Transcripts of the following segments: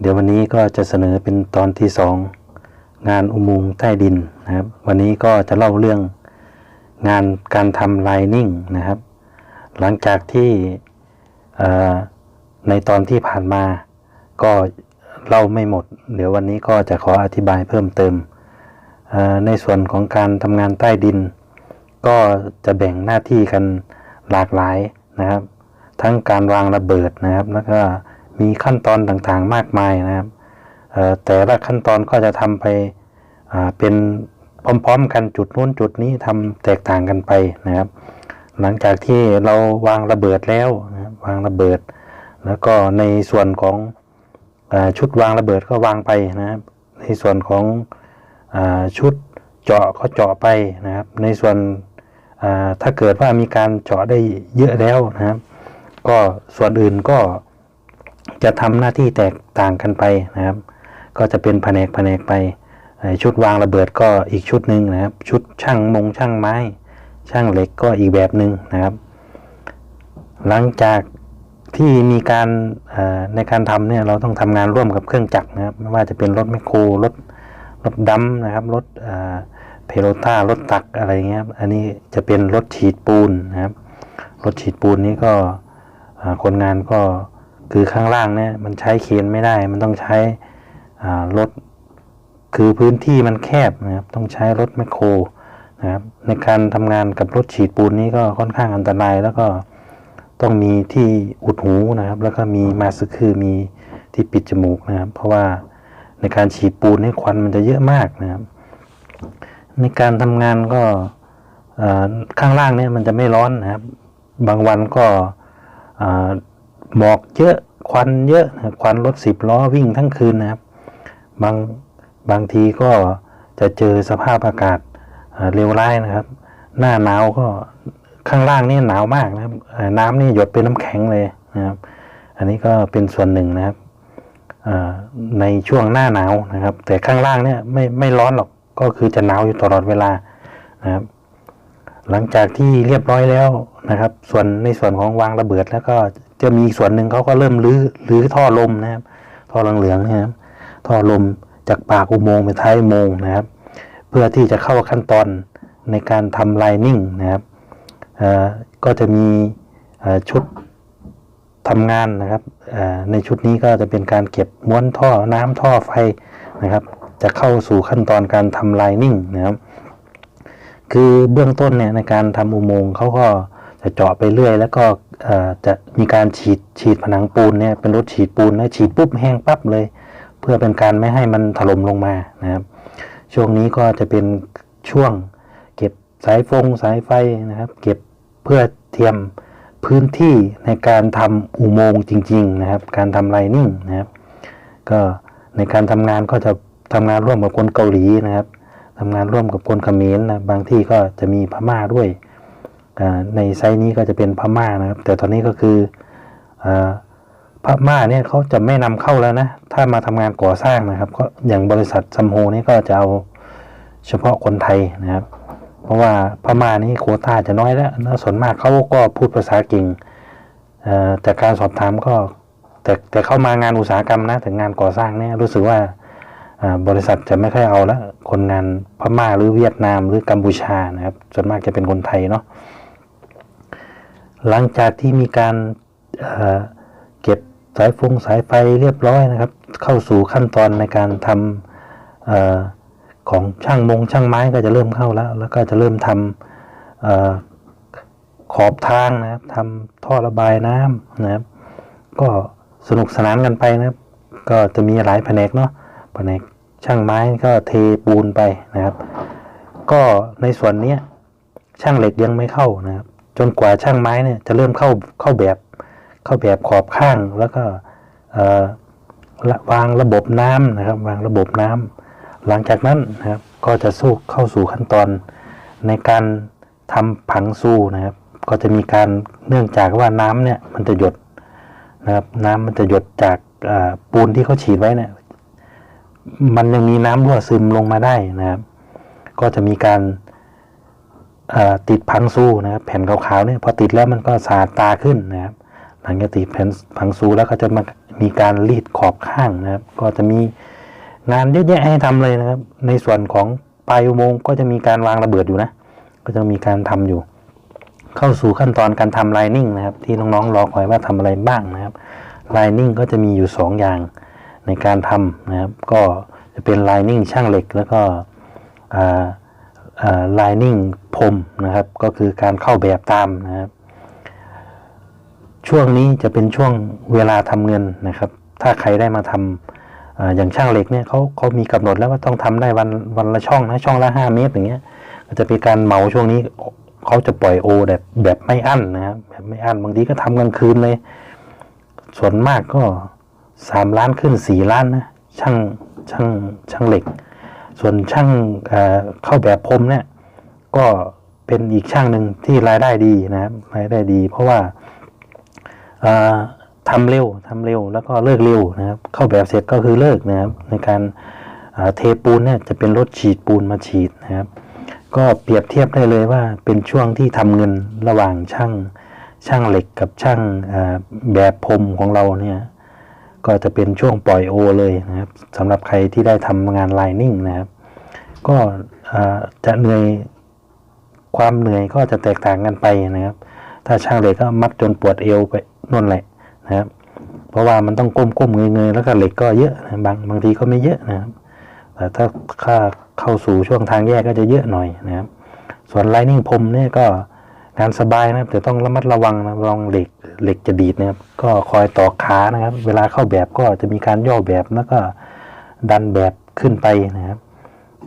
เดี๋ยววันนี้ก็จะเสนอเป็นตอนที่สองงานอุโมงค์ใต้ดินนะครับ วันนี้ก็จะเล่าเรื่องงานการทำไลนิ่งนะครับ หลังจากที่ในตอนที่ผ่านมาก็เล่าไม่หมด เดี๋ยววันนี้ก็จะขออธิบายเพิ่มเติม ในส่วนของการทำงานใต้ดิน ก็จะแบ่งหน้าที่กันหลากหลายนะครับ ทั้งการวางระเบิดนะครับ แล้วก็ มีขั้นตอนต่างๆมากมายนะครับแต่ละขั้นตอนก็จะทำไปเป็นพร้อมๆกันจุดนู้นจุดนี้ทำแตกต่างกันไปนะครับ หลังจากที่เราวางระเบิดแล้วนะวางระเบิด แล้วก็ในส่วนของอชุดวางระเบิดก็วางไปนะครับ ในส่วนของอชุดเจาะก็เจาะไปนะครับ ในส่วนถ้าเกิดว่ามีการเจาะได้เยอะแล้วนะครับ ก็ส่วนอื่นก็ จะทำหน้าที่แตกต่างกันไปนะครับ ก็จะเป็นแผนกแผนกไป ชุดวางระเบิดก็อีกชุดหนึ่งนะครับ ชุดช่างมงช่างไม้ ช่างเหล็กก็อีกแบบหนึ่งนะครับ หลังจากที่มีการในการทำเนี่ยเราต้องทำงานร่วมกับเครื่องจักรนะครับไม่ว่าจะเป็นรถแมคโครรถรถดัมนะครับรถเพโลต้ารถตักอะไรเงี้ยอันนี้จะเป็นรถฉีดปูนนะครับรถฉีดปูนนี้ก็คนงานก็ คือข้างล่างเนี่ยมันใช้เคนไม่ได้ มันต้องใช้รถ คือพื้นที่มันแคบนะครับ ต้องใช้รถแมคโครนะครับ ในการทำงานกับรถฉีดปูนนี้ก็ค่อนข้างอันตราย แล้วก็ต้องมีที่อุดหูนะครับ แล้วก็มีมาสคือมีที่ปิดจมูกนะครับ เพราะว่าในการฉีดปูนนี่ควันมันจะเยอะมากนะครับ ในการทำงานก็ข้างล่างเนี่ยมันจะไม่ร้อนนะครับ บางวันก็ หมอกเยอะควันเยอะนะควันรถสิบล้อวิ่งทั้งคืนนะครับ บางบางทีก็จะเจอสภาพอากาศอ่าเลวร้ายนะครับ หน้าหนาวก็ข้างล่างนี่หนาวมากนะครับ น้ำนี่หยดเป็นน้ำแข็งเลยนะครับ อันนี้ก็เป็นส่วนหนึ่งนะครับในช่วงหน้าหนาวนะครับ แต่ข้างล่างเนี่ยไม่ไม่ร้อนหรอกก็คือจะหนาวอยู่ตลอดเวลานะครับ หลังจากที่เรียบร้อยแล้วนะครับ ส่วนในส่วนของวางระเบิดแล้วก็ จะมีอีกส่วนหนึ่งเขาก็เริ่มรื้อรื้อท่อลมนะครับ ท่อเหลืองๆนะครับ ท่อลมจากปากอุโมงค์ไปท้ายอุโมงค์นะครับ เพื่อที่จะเข้าขั้นตอนในการทำไลนิ่งนะครับก็จะมีชุดทำงานนะครับในชุดนี้ก็จะเป็นการเก็บม้วนท่อน้ำท่อไฟนะครับ จะเข้าสู่ขั้นตอนการทำไลนิ่งนะครับ คือเบื้องต้นเนี่ยในการทำอุโมงค์เขาก็จะเจาะไปเรื่อย แล้วก็ จะมีการฉีดฉีดผนังปูนเนี่ยเป็นรถฉีดปูนนะฉีดปุ๊บแห้งปั๊บเลย เพื่อเป็นการไม่ให้มันถล่มลงมานะครับ ช่วงนี้ก็จะเป็นช่วงเก็บสายฟงสายไฟนะครับ เก็บเพื่อเตรียมพื้นที่ในการทำอุโมงค์จริง ๆ นะครับ การทำไลนิ่งนะครับ ก็ในการทำงานก็จะทำงานร่วมกับคนเกาหลีนะครับทำงานร่วมกับคนเขมรนะบางที่ก็จะมีพม่าด้วย ในไซต์นี้ก็จะเป็นพม่านะครับ แต่ตอนนี้ก็คืออพม่าเนี่ยเขาจะไม่นำเข้าแล้วนะ ถ้ามาทำงานก่อสร้างนะครับ ก็อย่างบริษัทซัมโฮนี่ก็จะเอาเฉพาะคนไทยนะครับ เพราะว่าพม่านี่โควต้าจะน้อยแล้วแล้วส่วนมากเขาก็พูดภาษาเก่งแต่การสอบถามก็แต่แต่เข้ามางานอุตสาหกรรมนะถึงงานก่อสร้างเนี่ยรู้สึกว่าอ่าบริษัทจะไม่ค่อยเอาละคนงานพม่าหรือเวียดนามหรือกัมพูชานะครับ ส่วนมากจะเป็นคนไทยเนาะ หลังจากที่มีการเอ่อเก็บสายฟงสายไฟเรียบร้อยนะครับ เข้าสู่ขั้นตอนในการทำอของช่างมงช่างไม้ก็จะเริ่มเข้าแล้ว แล้วก็จะเริ่มทำอขอบทางนะครับทำท่อระบายน้ำนะครับ ก็สนุกสนานกันไปนะครับ ก็จะมีหลายแผนกเนาะแผนกช่างไม้ก็เทปูนไปนะครับ ก็ในส่วนนี้ช่างเหล็กยังไม่เข้านะครับ จนกว่าช่างไม้เนี่ยจะเริ่มเข้าเข้าแบบเข้าแบบขอบข้างแล้วก็วางระบบน้ำนะครับ วางระบบน้ำหลังจากนั้นนะครับก็จะสู้เข้าสู่ขั้นตอนในการทำผังซูนะครับ ก็จะมีการเนื่องจากว่าน้ำเนี่ยมันจะหยดนะครับน้ำมันจะหยดจากปูนที่เขาฉีดไว้เนี่ยมันยังมีน้ำรั่วซึมลงมาได้นะครับ ก็จะมีการ ติดพังซูนะครับแผ่นขาวๆเนี่ยพอติดแล้วมันก็สาดตาขึ้นนะครับ หลังจากติดแผ่นพังซูแล้วก็จะมามีการรีดขอบข้างนะครับ ก็จะมีงานเยอะแยะให้ทำเลยนะครับ ในส่วนของปลายอุโมงค์ก็จะมีการวางระเบิดอยู่นะ ก็จะมีการทำอยู่ เข้าสู่ขั้นตอนการทำไลนิ่งนะครับ ที่น้องๆรอคอยว่าทำอะไรบ้างนะครับไลนิ่งก็จะมีอยู่สองอย่างในการทำนะครับ ก็จะเป็นไลนิ่งช่างเหล็กแล้วก็ไลนิ่งพรมนะครับ ก็คือการเข้าแบบตามนะครับ ช่วงนี้จะเป็นช่วงเวลาทำเงินนะครับ ถ้าใครได้มาทำอาอย่างช่างเหล็กเนี่ยเขาเขามีกำหนดแล้วว่าต้องทำได้วันวันละช่องนะช่องละห้าเมตรอย่างเงี้ยก็จะเป็นการเหมาช่วงนี้เขาจะปล่อยโอแบบแบบไม่อั้นนะครับแบบไม่อั้นบางทีก็ทำกลางคืนเลย ส่วนมากก็สามล้านขึ้นสี่ล้านนะช่างช่างช่างเหล็ก ส่วนช่างเข้าแบบพรมเนี่ยก็เป็นอีกช่างหนึ่งที่รายได้ดีนะครับรายได้ดี เพราะว่าเอ่อทำเร็วทำเร็วแล้วก็เลิกเร็วนะครับ เข้าแบบเสร็จก็คือเลิกนะครับ ในการเทปูนเนี่ยจะเป็นรถฉีดปูนมาฉีดนะครับ ก็เปรียบเทียบได้เลยว่าเป็นช่วงที่ทำเงินระหว่างช่างช่างเหล็กกับช่างแบบพรมของเราเนี่ย ก็จะเป็นช่วงปล่อยโอเลยนะครับสำหรับใครที่ได้ทำงานไลนิ่งนะครับ ก็จะเหนื่อยความเหนื่อยก็จะแตกต่างกันไปนะครับ ถ้าช่างเหล็กก็มัดจนปวดเอวไปนั่นแหละนะครับ เพราะว่ามันต้องก้มก้มเงยเงยแล้วก็เหล็กก็เยอะนะบางบางทีก็ไม่เยอะนะครับแต่ถ้าค่าเข้าสู่ช่วงทางแยกก็จะเยอะหน่อยนะครับ ส่วนไลนิ่งพรมเนี่ยก็ งานสบายนะครับแต่ต้องระมัดระวังนะระวังเหล็กเหล็กจะดีดนะครับก็คอยต่อขานะครับ เวลาเข้าแบบก็จะมีการย่อแบบแล้วก็ดันแบบขึ้นไปนะครับ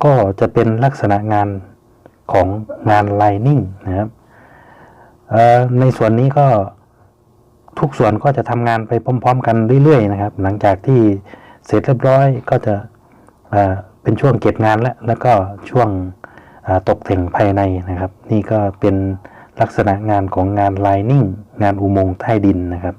ก็จะเป็นลักษณะงานของงานไลนิ่งนะครับในส่วนนี้ก็ทุกส่วนก็จะทำงานไปพร้อม ๆ กันเรื่อยๆนะครับ หลังจากที่เสร็จเรียบร้อยก็จะเเป็นช่วงเก็บงานแล้วแล้วก็ช่วงตกแต่งภายในนะครับ นี่ก็เป็น ลักษณะงานของงานไลนิ่งงานอุโมงค์ใต้ดินนะครับ